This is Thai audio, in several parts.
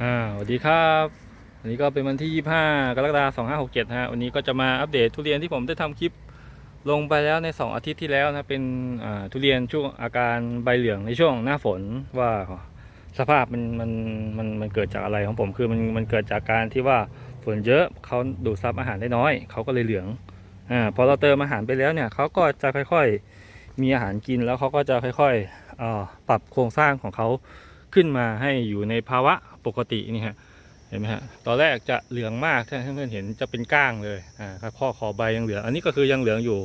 อ่าสวัสดีครับวันนี้ก็เป็นวันที่ 25 กรกฎาคม2567ฮะวันนี้ก็จะมาอัปเดตทุเรียนที่ผมได้ทำคลิปลงไปแล้วใน 2 อาทิตย์ที่แล้วนะเป็นทุเรียนช่วงอาการใบเหลืองในช่วงหน้าฝนว่าสภาพมันมันมันมันเกิดจากอะไรของผมคือมันมันเกิดจากการที่ว่าฝนเยอะเขาดูดซับอาหารได้น้อยเขาก็เลยเหลืองอ่าพอเราเติมอาหารไปแล้วเนี่ยเขาก็จะค่อยๆมีอาหารกินแล้วเขาก็จะค่อยๆปรับโครงสร้างของเขา ขึ้นมาให้อยู่ในภาวะปกตินี่ฮะเห็นไหมฮะตอนแรกจะเหลืองมากถ้าเพื่อนเห็นจะเป็นก้างเลยอ่าข้อคอใบยังเหลืองอันนี้ก็คือยังเหลืองอยู่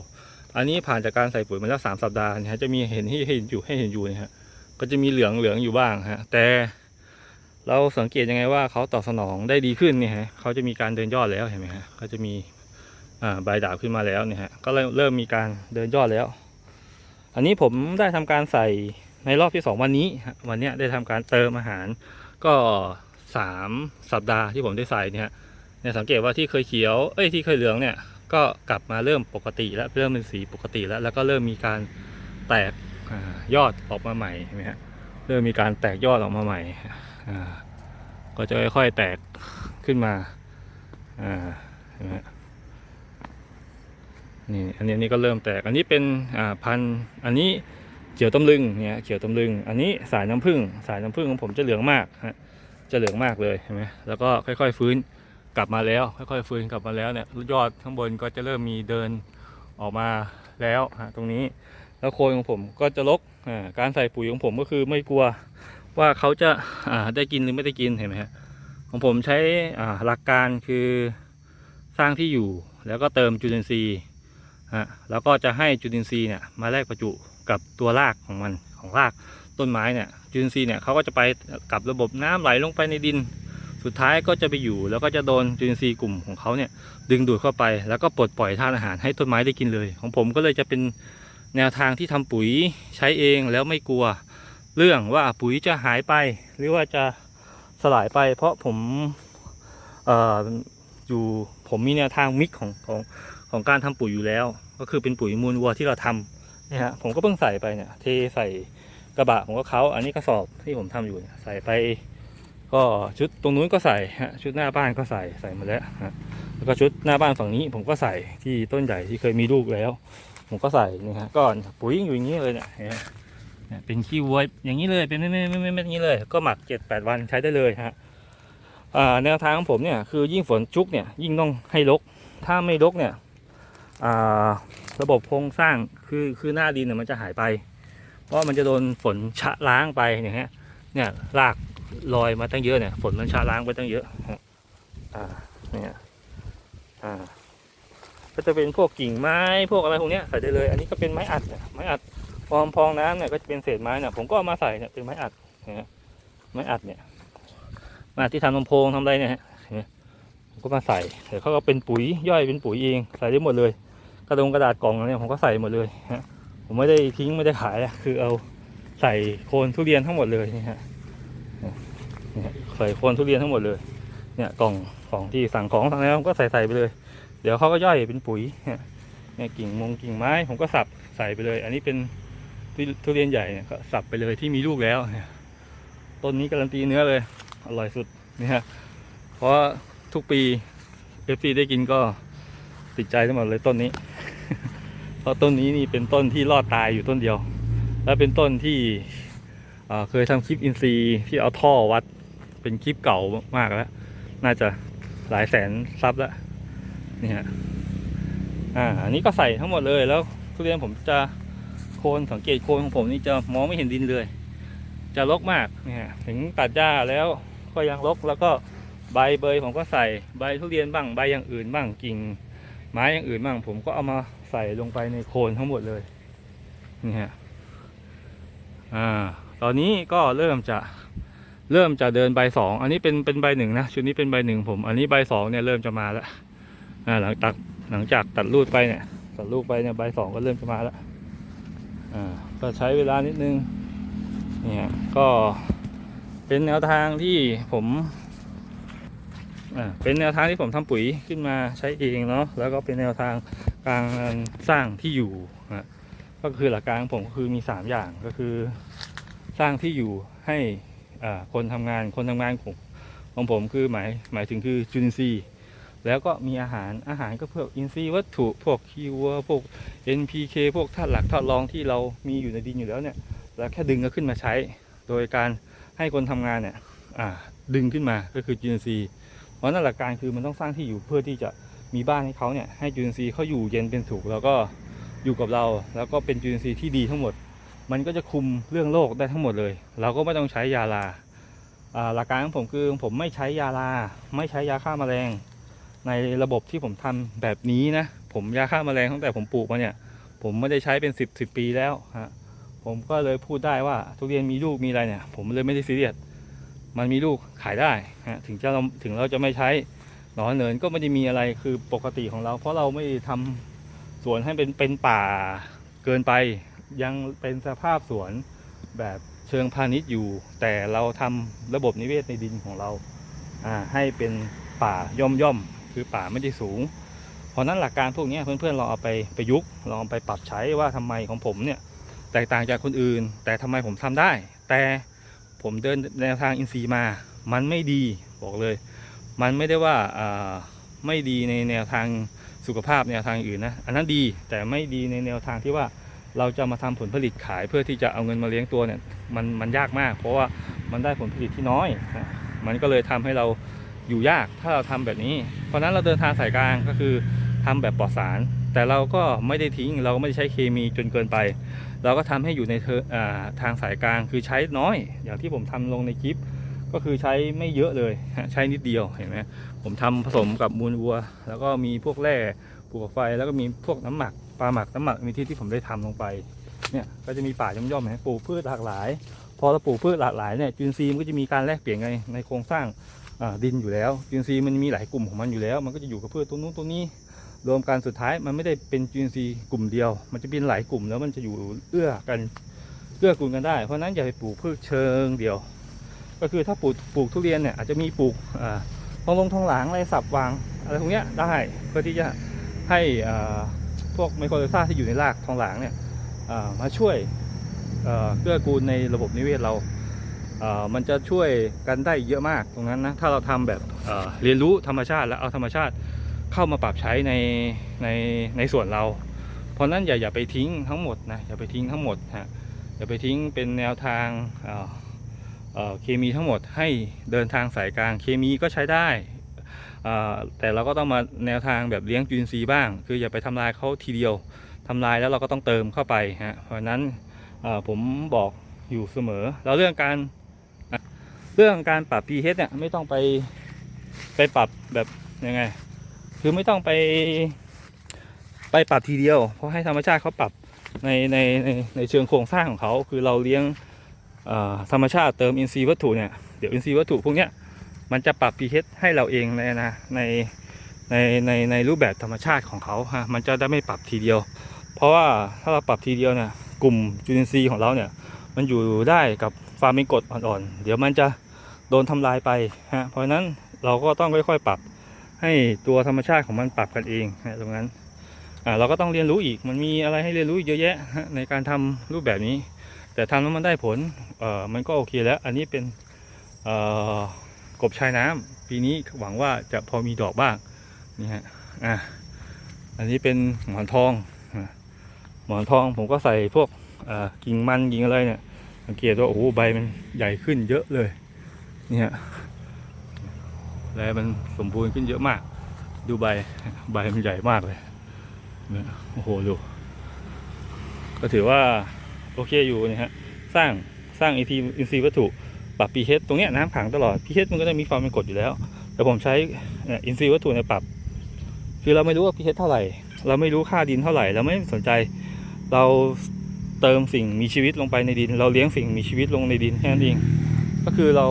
อันนี้ผ่านจากการใส่ปุ๋ยมาแล้วสามสัปดาห์นะฮะจะมีเห็นที่เห็นอยู่ให้เห็นอยู่นะฮะก็จะมีเหลืองเหลืองอยู่บ้างฮะแต่เราสังเกตยังไงว่าเขาตอบสนองได้ดีขึ้นเนี่ยฮะเขาจะมีการเดินยอดแล้วเห็นไหมฮะก็จะมีอ่าใบดาบขึ้นมาแล้วเนี่ยฮะก็เริ่มเริ่มมีการเดินยอดแล้ว อันนี้ผมได้ทำการใส่ ในรอบที่ 2 วันนี้ วันนี้ได้ทำการเติมอาหารก็ 3 สัปดาห์ที่ผมได้ใส่เนี่ยเนี่ยสังเกตว่าที่เคยเขียวเอ้ยที่เคยเหลืองเนี่ยก็กลับมาเริ่มปกติแล้วเริ่มเป็นสีปกติแล้ว แล้วก็เริ่มมีการแตกอยอดออกมาใหม่เห็นไหมฮะเริ่มมีการแตกยอดออกมาใหม่ก็จะค่อยๆแตกขึ้นมาอ่าเห็นไหมฮะนี่อันนี้นนี้ก็เริ่มแตกอันนี้เป็นพันธุ์อันนี้ เขียวตำลึงเนี่ยเขียวตำลึง อันนี้สายน้ำผึ้งสายน้ำผึ้งของผมจะเหลืองมากฮะจะเหลืองมากเลยเห็นไหมแล้วก็ค่อยๆฟื้นกลับมาแล้ว ค่อยๆฟื้นกลับมาแล้วเนี่ยยอดข้างบนก็จะเริ่มมีเดินออกมาแล้วฮะตรงนี้แล้วโคนของผมก็จะลกอ่าการใส่ปุ๋ยของผมก็คือไม่กลัวว่าเขาจะอ่าได้กินหรือไม่ได้กินเห็นไหมฮะของผมใช้อ่าหลักการคือสร้างที่อยู่แล้วก็เติมจุลินทรีย์ฮะแล้วก็จะให้จุลินทรีย์เนี่ยมาแลกประจุ กับตัวรากของมันของรากต้นไม้เนี่ยจุลินทรีย์เนี่ยเขาก็จะไปกับระบบน้ำไหลลงไปในดิน สุดท้ายก็จะไปอยู่ แล้วก็จะโดนจุลินทรีย์กลุ่มของเขาเนี่ยดึงดูดเข้าไปแล้วก็ปลดปล่อยธาตุอาหารให้ต้นไม้ได้กินเลย ของผมก็เลยจะเป็นแนวทางที่ทำปุ๋ยใช้เองแล้วไม่กลัว เรื่องว่าปุ๋ยจะหายไป หรือว่าจะสลายไป เพราะผมเอ่ออยู่ผมมีแนวทางมิกของของของการทำปุ๋ยอยู่แล้ว ก็คือเป็นปุ๋ยมูลวัวที่เราทำ นี่ฮะผมก็เพิ่งใส่ไปเนี่ยเทใส่กระบะผมก็เขาอันนี้กระสอบที่ผมทำอยู่เนี่ยใส่ไป ก็ชุดตรงนู้นก็ใส่ฮะชุดหน้าบ้านก็ใส่ใส่มาแล้วฮะแล้วก็ชุดหน้าบ้านฝั่งนี้ผมก็ใส่ที่ต้นใหญ่ที่เคยมีลูกแล้ว ผมก็ใส่นี่ฮะก็ปุ๋ยอยู่อย่างนี้เลยเนี่ยเห็นไหมเป็นขี้วัวอย่างนี้เลยเป็นไม่ไม่ไม่ไม่ไม่อย่างนี้เลย ก็หมักเจ็ดแปดวันใช้ได้เลยฮะอ่าแนวทางของผมเนี่ยคือยิ่งฝนชุกเนี่ยยิ่งต้องให้รกถ้าไม่รกเนี่ยอ่าระบบโครงสร้าง คือคือหน้าดินเนี่ยมันจะหายไป เพราะมันจะโดนฝนชะล้างไปอย่างเงี้ยเนี่ยรากลอยมาตั้งเยอะเนี่ยฝนมันชะล้างไปตั้งเยอะอ่าเนี่ยอ่าก็จะเป็นพวกกิ่งไม้พวกอะไรพวกเนี้ยใส่ได้เลย อันนี้ก็เป็นไม้อัดเนี่ยไม้อัดพอมพองน้ำเนี่ยก็จะเป็นเศษไม้เนี่ยผมก็เอามาใส่เนี่ยเป็นไม้อัดเนี่ยไม้อัดเนี่ยมาที่ทำลำโพงทำอะไรเนี่ยเนไหมผมก็มาใส่เดี๋ยวเขาก็เป็นปุ๋ยย่อยเป็นปุ๋ยเองใส่ได้หมดเลย กระดงกระดาษกล่องเนี่ยผมก็ใส่หมดเลยฮะผมไม่ได้ทิ้งไม่ได้ขายอะคือเอาใส่โคนทุเรียนทั้งหมดเลยนี่ฮะเนี่ยใส่โคนทุเรียนทั้งหมดเลย เนี่ยกล่องกล่องที่สั่งของสั่งแล้วผมก็ใส่ใส่ไปเลย เดี๋ยวเขาก็ย่อยเป็นปุ๋ยเนี่ยกิ่งมงกิ่งไม้ ผมก็สับใส่ไปเลย อันนี้เป็นทุเรียนใหญ่เนี่ยก็สับไปเลยที่มีลูกแล้วเนี่ยต้นนี้การันตีเนื้อเลย อร่อยสุดเนี่ยฮะเพราะทุกปีเอฟซีได้กินก็ติดใจทั้งหมดเลยต้นนี้ เพราะต้นนี้นี่เป็นต้นที่รอดตายอยู่ต้นเดียว และเป็นต้นที่เคยทำคลิปอินซีย์ที่เอาท่อวัดเป็นคลิปเก่ามากแล้ว น่าจะหลายแสนซับแล้วนี่ฮะอ่าอันนี้ก็ใส่ทั้งหมดเลยแล้วทุเรียนผมจะโคนสังเกตโคนของผมนี่จะมองไม่เห็นดินเลย จะรกมากเนี่ยถึงตัดหญ้าแล้วก็ยังรกแล้วก็ใบเบยผมก็ใส่ใบทุเรียนบ้างใบอย่างอื่นบ้างกิ่งไม้อย่างอื่นบ้างผมก็เอามา ใส่ลงไปในโคนทั้งหมดเลยนี่ฮะอ่าตอนนี้ก็เริ่มจะเริ่มจะเดินใบสองอันนี้เป็นเป็นใบหนึ่งนะชุดนี้เป็นใบหนึ่งผม อันนี้ใบสองเนี่ยเริ่มจะมาแล้วอ่าหลังตัดหลังจากตัดรูดไปเนี่ย ตัดรูดไปเนี่ยใบสองก็เริ่มจะมาแล้วอ่าก็ใช้เวลานิดนึงนี่ฮะก็เป็นแนวทางที่ผมอ่าเป็นแนวทางที่ผมทำปุ๋ยขึ้นมาใช้เองเนาะแล้วก็เป็นแนวทาง การสร้างที่อยู่นะก็คือหลักการของผมก็คือมี 3 อย่างก็คือสร้างที่อยู่ให้คนทำงานคนทำงานของของผมคือหมายหมายถึงคือจุลินทรีย์แล้วก็มีอาหารอาหารก็พวกอินทรีย์วัตถุพวกคีวัวพวก NPK พวกธาตุหลักธาตุรองที่เรามีอยู่ในดินอยู่แล้วเนี่ยเราแค่ดึงก็ขึ้นมาใช้ โดยการให้คนทำงานเนี่ยดึงขึ้นมาก็คือจุลินทรีย์เพราะนั่นหลักการคือมันต้องสร้างที่อยู่เพื่อที่จะ มีบ้านให้เขาเนี่ยให้จุลินทรีย์เขาอยู่เย็นเป็นสุขแล้วก็อยู่กับเรา แล้วก็เป็นจุลินทรีย์ที่ดีทั้งหมด มันก็จะคุมเรื่องโรคได้ทั้งหมดเลย เราก็ไม่ต้องใช้ยาลาหลักการของผมคือผมไม่ใช้ยาลา ไม่ใช้ยาฆ่าแมลง ในระบบที่ผมทำแบบนี้นะ ผมยาฆ่าแมลงตั้งแต่ผมปลูกมาเนี่ย ผมไม่ได้ใช้เป็น 10 10ปีแล้วฮะผมก็เลยพูดได้ว่าทุเรียนมีลูกมีอะไรเนี่ย ผมเลยไม่ได้ซีเรียสมันมีลูกขายได้ฮะถึงจะเราถึงเราจะไม่ใช้ หนอนเนินก็ไม่ได้มีอะไรคือปกติของเรา เพราะเราไม่ได้ทำสวนให้เป็นเป็นป่าเกินไป ยังเป็นสภาพสวนแบบเชิงพาณิชย์อยู่ แต่เราทำระบบนิเวศในดินของเราให้เป็นป่าย่อมย่อมๆคือป่าไม่ได้สูง เพราะนั้นหลักการพวกนี้เพื่อนๆลองเอาไปประยุกต์ลองเอาไปปรับใช้ว่าทำไมของผมเนี่ยแตกต่างจากคนอื่น แต่ทำไมผมทำได้ แต่ผมเดินแนวทางอินทรีย์มา มันไม่ดีบอกเลย มันไม่ได้ว่าไม่ดีในแนวทางสุขภาพแนวทางอื่นนะอันนั้นดีแต่ไม่ดีในแนวทางที่ว่าเราจะมาทำผลผลิตขายเพื่อที่จะเอาเงินมาเลี้ยงตัวเนี่ยมันมันยากมาก เพราะว่ามันได้ผลผลิตที่น้อยนะมันก็เลยทำให้เราอยู่ยากถ้าเราทำแบบนี้ เพราะนั้นเราเดินทางสายกลางก็คือทำแบบปลอดสาร แต่เราก็ไม่ได้ทิ้งเราก็ไม่ได้ใช้เคมีจนเกินไป เราก็ทำให้อยู่ในทางสายกลางคือใช้น้อย อย่างที่ผมทำลงในคลิป ก็คือใช้ไม่เยอะเลยใช้นิดเดียวเห็นไหมผมทำผสมกับมูลวัว แล้วก็มีพวกแร่ปลูกไฟแล้วก็มีพวกน้ำหมักปลาหมักน้ำหมักมีที่ที่ผมได้ทำลงไปเนี่ยก็จะมีป่าย่อมๆนไหมปลูกพืชหลากหลาย พอเราปลูกพืชหลากหลายเนี่ยจุลินทรีย์มันก็จะมีการแลกเปลี่ยนกันในโครงสร้างดินอยู่แล้วจุลินทรีย์มันมีหลายกลุ่มของมันอยู่แล้ว มันก็จะอยู่กับพืชตัวนู้นตัวนี้รวมกันสุดท้ายมันไม่ได้เป็นจุลินทรีย์กลุ่มเดียว มันจะเป็นหลายกลุ่มแล้วมันจะอยู่เอื้อกันเอื้อกูลกันได้ เพราะนั้นอย่าไปปลูกพืชเชิงเดียว ก็คือถ้าปลูกปลูกทุเรียนเนี่ยอาจจะมีปลูกทองลงทองหลางอะไรสับวางอะไรพวกนี้ได้เพื่อที่จะให้พวกไมโครไลซ่าที่อยู่ในรากทองหลางเนี่ยมาช่วยเกื้อกูลในระบบนิเวศเรามันจะช่วยกันได้เยอะมากตรงนั้นนะถ้าเราทำแบบเรียนรู้ธรรมชาติแล้วเอาธรรมชาติเข้ามาปรับใช้ในในในส่วนเรา เพราะนั้นอย่าอย่าไปทิ้งทั้งหมดนะอย่าไปทิ้งทั้งหมดฮะอย่าไปทิ้งเป็นแนวทางา เเคมีทั้งหมดให้เดินทางสายกลางเคมีก็ใช้ได้แต่เราก็ต้องมาแนวทางแบบเลี้ยงจุลินทรีย์บ้าง คืออย่าไปทำลายเขาทีเดียวทำลายแล้วเราก็ต้องเติมเข้าไปฮะเพราะนั้นผมบอกอยู่เสมอ แล้วเรื่องการเรื่องการปรับ pH เนี่ยไม่ต้องไปไปปรับแบบยังไง คือไม่ต้องไปไปปรับทีเดียว เพราะให้ธรรมชาติเขาปรับในในในในเชิงโครงสร้างของเขาคือเราเลี้ยง ธรรมชาติเติมอินทรีย์วัตถุเนี่ยเดี๋ยวอินทรีย์วัตถุพวกเนี้ยมันจะปรับ pH ให้เราเองในนะในในในในรูปแบบธรรมชาติของเขาฮะมันจะได้ไม่ปรับทีเดียว เพราะว่าถ้าเราปรับทีเดียวเนี่ยกลุ่มจุลินทรีย์ของเราเนี่ยมันอยู่ได้กับฟาร์มิงกดอ่อนๆ เดี๋ยวมันจะโดนทำลายไปฮะเพราะนั้นเราก็ต้องค่อยๆปรับให้ตัวธรรมชาติของมันปรับกันเองฮะตรงนั้นอ่าเราก็ต้องเรียนรู้อีกมันมีอะไรให้เรียนรู้เยอะแยะฮะในการทำรูปแบบนี้ แต่ทำแล้วมันได้ผลเอ่อมันก็โอเคแล้ว อันนี้เป็นเอ่อกบชายน้ำปีนี้หวังว่าจะพอมีดอกบ้างนี่ฮะอะอันนี้เป็นหมอนทองหมอนทองผมก็ใส่พวกกิ่งมันกิ่งอะไรเนี่ยสังเกตว่าโอ้โหใบมันใหญ่ขึ้นเยอะเลยนี่ฮะแลมันสมบูรณ์ขึ้นเยอะมาก ดูใบใบมันใหญ่มากเลยโอ้โหดูก็ถือว่า โอเคอยู่นะฮะสร้างสร้างอินทรีย์อินทรีย์วัตถุปรับ pH ตรงเนี้ยน้ำขังตลอด pH มันก็จะมีความเป็นกรดอยู่แล้ว แต่ผมใช้อินทรีย์วัตถุในยปรับ คือเราไม่รู้ว่า pH เท่าไหร่ เราไม่รู้ค่าดินเท่าไหร่เราไม่สนใจเราเติมสิ่งมีชีวิตลงไปในดิน เราเลี้ยงสิ่งมีชีวิตลงในดินแค่นั้นเองก็คือเรา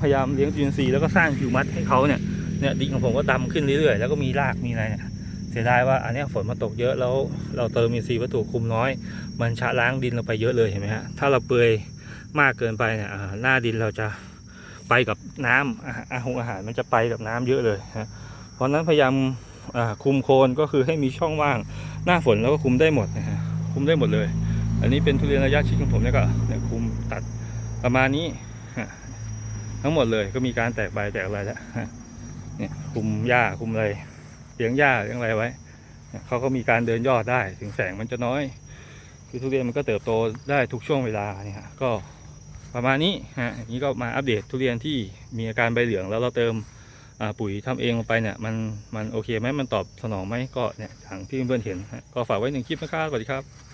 พยายามเลี้ยงจุลินทรีย์แล้วก็สร้างฮิวมัสให้เขาเนี่ยเนี่ยดินของผมก็ดำขึ้นเรื่อยๆแล้วก็มีรากมีอะไรเนี่ย เสียดายว่าอันนี้ฝนมาตกเยอะแล้วเราเติมอินทรีย์วัตถุคุมน้อย มันชะล้างดินเราไปเยอะเลยเห็นไหมฮะถ้าเราเปลือยมากเกินไปเนี่ยหน้าดินเราจะไปกับน้ำอาหารอาหารอาหารมันจะไปกับน้ำเยอะเลยฮะเพราะนั้นพยายามคุมโคนก็คือให้มีช่องว่างหน้าฝนเราก็คุมได้หมดนะฮะคุมได้หมดเลย อันนี้เป็นทุเรียนระยะชิดของผมเนี่ยก็เนี่ยคุมตัดประมาณนี้ทั้งหมดเลยก็มีการแตกใบแตกอะไรแล้วฮะเนี่ยคุมหญ้าคุมอะไร ลี้ยงหญ้าเลี้ยงอะไรไว้เขาก็มีการเดินยอดได้ถึงแสงมันจะน้อย คือทุเรียนมันก็เติบโตได้ทุกช่วงเวลาเนี่ยฮะก็ประมาณนี้ฮะนี้ก็มาอัปเดตทุเรียนที่มีอาการใบเหลืองแล้วเราเติมปุ๋ยทำเองลงไปเนี่ยมันมันโอเคไหมมันตอบสนองไหมก็เนี่ยอย่างที่เพื่อนๆเห็นก็ฝากไว้หนึ่งคลิปนะครับสวัสดีครับ